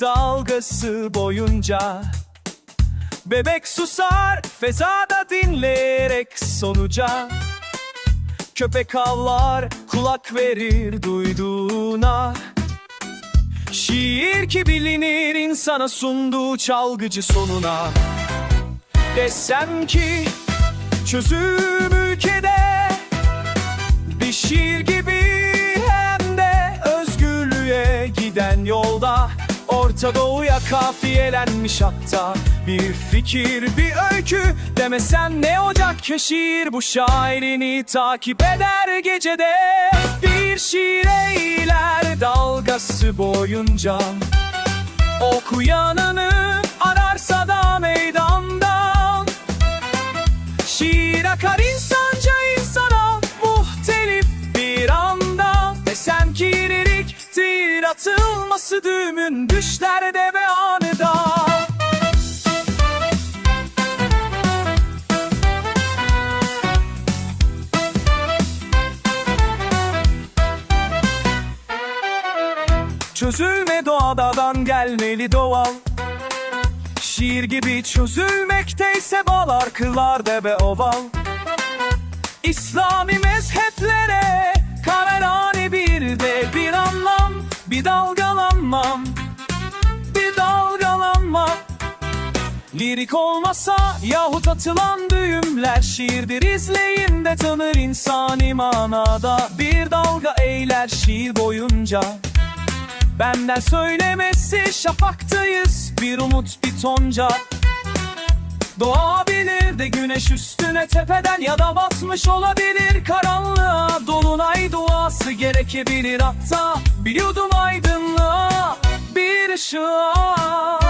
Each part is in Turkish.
dalgası boyunca. Bebek susar fezada dinleyerek sonuca. Köpek avlar kulak verir duyduğuna. Şiir ki bilinir insana sunduğu çalgıcı sonuna. Desem ki çözüm ülkede Bir şiir Orta Doğu'ya kafiyelenmiş hatta. Bir fikir bir öykü demesen ne olacak ki? Şiir Bu şairini takip eder gecede. Bir şiir eyler dalgası boyunca. Okuyanını ararsa da atılması düğümün düşlerde ve anıda Çözülme doğadadan gelmeli doğal. Şiir gibi çözülmekteyse bağlar kıllar deve oval. İslami mezheplere Bir dalgalanmam Bir dalgalanma. Lirik olmasa yahut atılan düğümler Şiirdir izleyin de tanır insani manada Bir dalga eyler şiir boyunca. Benden söylemesi şafaktayız Bir umut bir tonca Doğabilir de güneş üstüne tepeden Ya da batmış olabilir karanlığa. Dolunay duası gerekebilir hatta. Bir yudum aydınlığa Bir ışığa.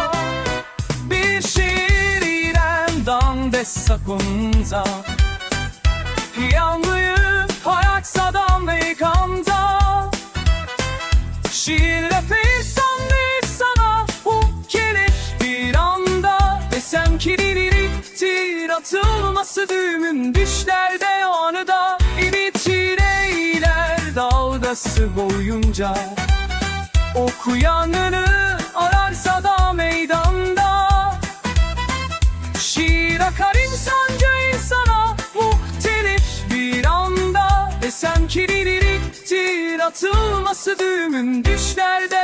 Bir şiir İrem'dan de sakunza. Yanlıyım atılması düğümün düşlerde anıda İbitir eyler dalgası boyunca. Okuyanını ararsa da meydanda. Şiir akar insanca insana muhtelif bir anda. Desem ki liriktir atılması düğümün düşlerde anıda